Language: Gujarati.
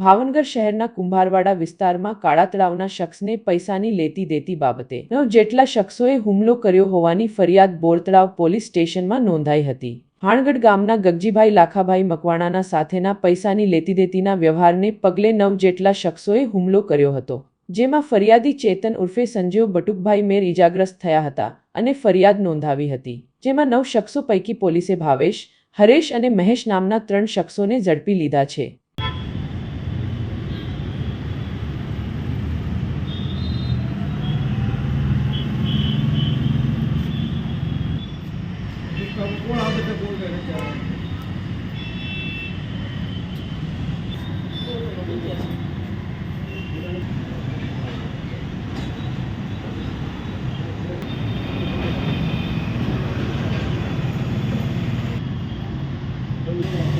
ભાવનગર શહેરના કુંભારવાડા વિસ્તારમાં કાળા તળાવના શખ્સને પૈસાની લેતી દેતી બાબતે. નવ જેટલા શખ્સોએ હુમલો કર્યો હોવાની ફરિયાદ બોરતળાવ પોલીસ સ્ટેશનમાં નોંધાઈ હતી. હાણગઢ ગામના ગગજીભાઈ લાખાભાઈ મકવાણાના સાથેના પૈસાની લેતી દેતીના વ્યવહારને પગલે નવ જેટલા શખ્સોએ હુમલો કર્યો હતો, જેમાં ફરિયાદી ચેતન ઉર્ફે સંજીવ બટુકભાઈ મેર ઇજાગ્રસ્ત થયા હતા અને ફરિયાદ નોંધાવી હતી, જેમાં નવ શખ્સો પૈકી પોલીસે ભાવેશ, હરેશ અને મહેશ નામના ત્રણ શખ્સોને ઝડપી લીધા છે. કોણ આવે તો કોણ કરે Thank you.